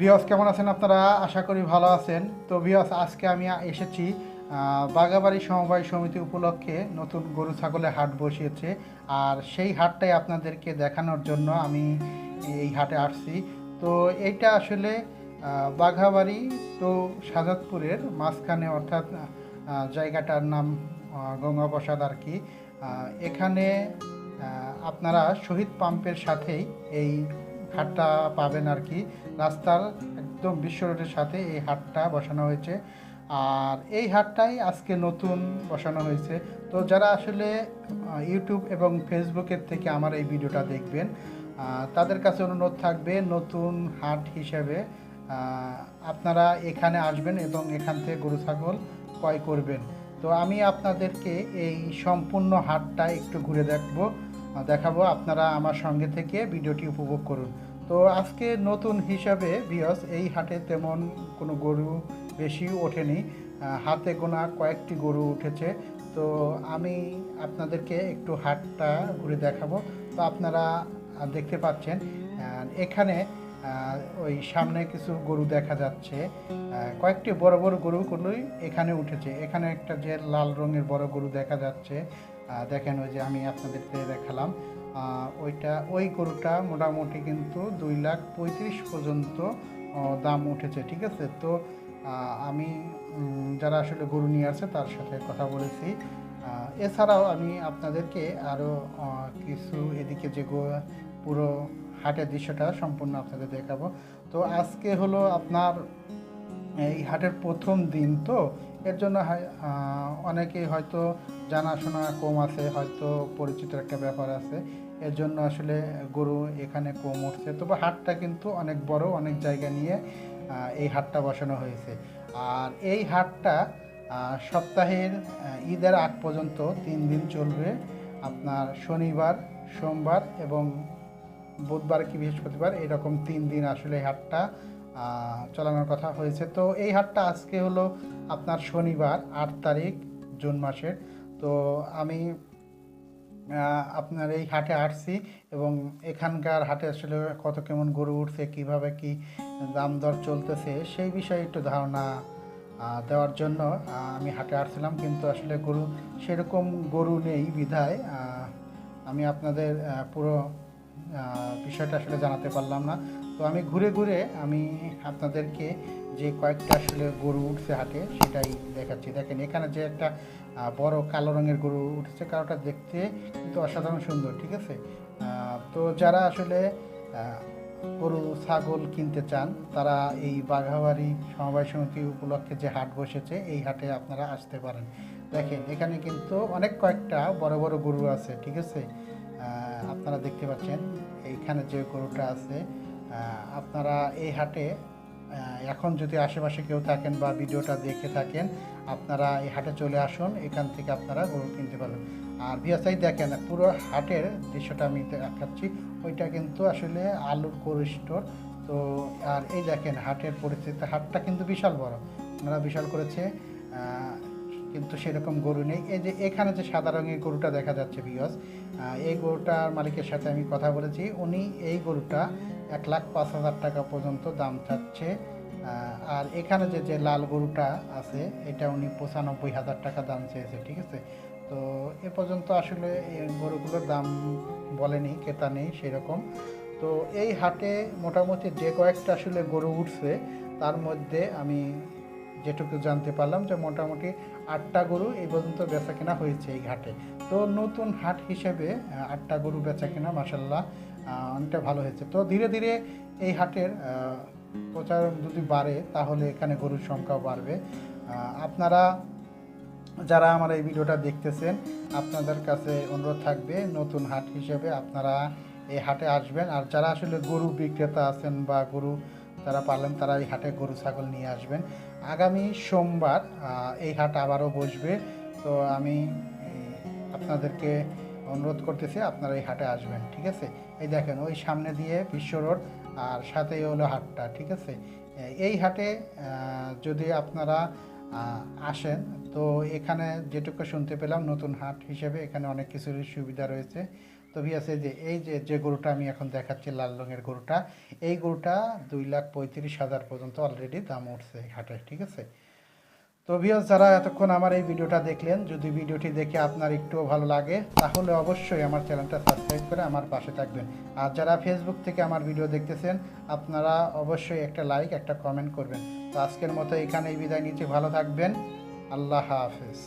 ভিওস কেমন আছেন আপনারা? আশা করি ভালো আছেন। তো ভিওস আজকে আমি এসেছি বাগাবাড়ি সমবায় সমিতি উপলক্ষে নতুন গরু ছাগলের হাট বসিয়েছে। আর সেই হাটটাই আপনাদেরকে দেখানোর জন্য আমি এই হাটে আসছি। তো এইটা আসলে বাঘাবাড়ি তো সাজাদপুরের মাঝখানে অর্থাৎ জায়গাটার নাম আহ, গঙ্গাপ্রসাদ আর কি। এখানে আপনারা শহীদ পাম্পের সাথেই এই হাটটা পাবেন আর কি। রাস্তার একদম বিশ্ব রোডের সাথে এই হাটটা বসানো হয়েছে। আর এই হাটটাই আজকে নতুন বসানো হয়েছে। তো যারা আসলে ইউটিউব এবং ফেসবুকের থেকে আমার এই ভিডিওটা দেখবেন তাদের কাছে অনুরোধ থাকবে নতুন হাট হিসেবে আপনারা এখানে আসবেন এবং এখান থেকে গরু, ছাগল ক্রয় করবেন। তো আমি আপনাদেরকে এই সম্পূর্ণ হাটটা একটু ঘুরে দেখব, দেখাবো, আপনারা আমার সঙ্গে থেকে ভিডিওটি উপভোগ করুন। তো আজকে নতুন হিসাবে বিয়স এই হাটে তেমন কোনো গরু বেশি ওঠেনি। হাতে গোনা কয়েকটি গরু উঠেছে। তো আমি আপনাদেরকে একটু হাটটা ঘুরে দেখাবো। তো আপনারা দেখতে পাচ্ছেন। এখানে ওই সামনে কিছু গরু দেখা যাচ্ছে। কয়েকটি বড় বড় গরুগুলোই এখানে উঠেছে। এখানে একটা যে লাল রঙের বড় গরু দেখা যাচ্ছে। দেখেন ওই যে আমি আপনাদেরকে দেখালাম। ওইটা, ওই গরুটা মোটামুটি কিন্তু দুই লাখ পঁয়ত্রিশ পর্যন্ত দাম উঠেছে, ঠিক আছে? তো আমি যারা আসলে গরু নিয়ে আসে তার সাথে কথা বলেছি। এছাড়াও আমি আপনাদেরকে আরও কিছু এদিকে যে পুরো হাটের দৃশ্যটা সম্পূর্ণ আপনাদের দেখাবো। তো আজকে হলো আপনার, এই হাটের প্রথম দিন তো, এর জন্য অনেকেই হয়তো জানাশোনা কম আছে, হয়তো পরিচিত একটা ব্যাপার আছে। এর জন্য আসলে গরু এখানে কম উঠছে। তবে হাটটা কিন্তু অনেক বড়, অনেক জায়গা নিয়ে এই হাটটা বসানো হয়েছে। আর এই হাটটা সপ্তাহের ঈদের আগ পর্যন্ত তিন দিন চলবে। আপনার শনিবার, সোমবার এবং বুধবার কি বৃহস্পতিবার, এরকম তিন দিন আসলে এই হাটটা চালানোর কথা হয়েছে। তো এই হাটটা আজকে হলো আপনার শনিবার, আট তারিখ, জুন মাসের। তো আমি আপনার এই হাটে আসছি এবং এখানকার হাটে আসলে কত কেমন গরু উঠছে, কীভাবে কি দাম দর চলতেছে, সেই বিষয়ে একটু ধারণা দেওয়ার জন্য আমি হাটে আসছিলাম। কিন্তু আসলে গরু, সেরকম গরু নেই বিধায় আমি আপনাদের পুরো বিষয়টা আসলে জানাতে পারলাম না। তো আমি ঘুরে ঘুরে আমি আপনাদেরকে যে কয়েকটা আসলে গরু উঠছে হাটে সেটাই দেখাচ্ছি। দেখেন, এখানে যে একটা বড় কালো রঙের গরু উঠেছে কারোটা দেখতে কিন্তু অসাধারণ সুন্দর, ঠিক আছে? তো যারা আসলে গরু, ছাগল কিনতে চান, তারা এই বাঘাবাড়ি সমবায় সমিতি উপলক্ষে যে হাট বসেছে, এই হাটে আপনারা আসতে পারেন। দেখেন, এখানে কিন্তু অনেক কয়েকটা বড় বড় গরু আছে, ঠিক আছে? আপনারা দেখতে পাচ্ছেন, এইখানে যে গরুটা আছে আপনারা এই হাটে এখন যদি আশেপাশে কেউ থাকেন বা ভিডিওটা দেখে থাকেন, আপনারা এই হাটে চলে আসুন, এখান থেকে আপনারা গরু কিনতে পারবেন। আর বিয়াসাই দেখেন, পুরো হাটের দৃশ্যটা আমি দেখাচ্ছি, ওইটা কিন্তু আসলে আলুর কোল্ড স্টোর। তো, আর এই দেখেন, হাটের পরিস্থিতি, হাটটা কিন্তু বিশাল বড়। ওনারা বিশাল করেছে কিন্তু সেরকম গরু নেই। এই যে এখানে যে সাদা রঙের গরুটা দেখা যাচ্ছে বিয়স এই গরুটার মালিকের সাথে আমি কথা বলেছি। উনি এই গরুটা এক লাখ পাঁচ হাজার টাকা পর্যন্ত দাম চাচ্ছে। আর এখানে যে যে লাল গরুটা আছে, এটা উনি পঁচানব্বই হাজার টাকা দাম চেয়েছে, ঠিক আছে? তো এ পর্যন্ত আসলে এই গরুগুলোর দাম বলেনি, ক্রেতা নেই সেরকম। তো এই হাটে মোটামুটি যে কয়েকটা আসলে গরু উঠছে, তার মধ্যে আমি যেটুকু জানতে পারলাম যে মোটামুটি আটটা গরু এই পর্যন্ত বেচা কেনা হয়েছে এই ঘাটে। তো নতুন হাট হিসেবে আটটা গরু বেচা কেনা মাসাল্লাহ অনেকটা ভালো হয়েছে। তো ধীরে ধীরে এই হাটের প্রচার যদি বাড়ে, তাহলে এখানে গরুর সংখ্যাও বাড়বে। আপনারা যারা আমার এই ভিডিওটা দেখতেছেন, আপনাদের কাছে অনুরোধ থাকবে, নতুন হাট হিসেবে আপনারা এই হাটে আসবেন। আর যারা আসলে গরু বিক্রেতা আছেন বা গরু যারা পারলেন তারা এই হাটে গরু, ছাগল নিয়ে আসবেন। আগামী সোমবার এই হাট আবারও বসবে। তো আমি আপনাদেরকে অনুরোধ করতেছি, আপনারা এই হাটে আসবেন, ঠিক আছে? এই দেখেন, ওই সামনে দিয়ে বিশ্ব রোড, আর সাথেই হলো হাটটা, ঠিক আছে? এই হাটে যদি আপনারা আসেন, তো এখানে যেটুকু শুনতে পেলাম, নতুন হাট হিসেবে এখানে অনেক কিছুর সুবিধা রয়েছে। তো ভিয়াস এই যে এই যে যে গরুটা আমি এখন দেখাচ্ছি লাল রঙের গরুটা, এই গরুটা দুই লাখ পঁয়ত্রিশ হাজার পর্যন্ত অলরেডি দাম উঠছে এই হাটে, ঠিক আছে? তো যারা এতক্ষণ আমার এই ভিডিওটা দেখলেন, যদি ভিডিওটি দেখে আপনার একটুও ভালো লাগে, তাহলে অবশ্যই আমার চ্যানেলটা সাবস্ক্রাইব করে আমার পাশে থাকবেন। আর যারা ফেসবুক থেকে আমার ভিডিও দেখতেছেন, আপনারা অবশ্যই একটা লাইক একটা কমেন্ট করবেন। তো আজকের মতো এখানেই বিদায় নিচ্ছি। ভালো থাকবেন। আল্লাহ হাফেজ।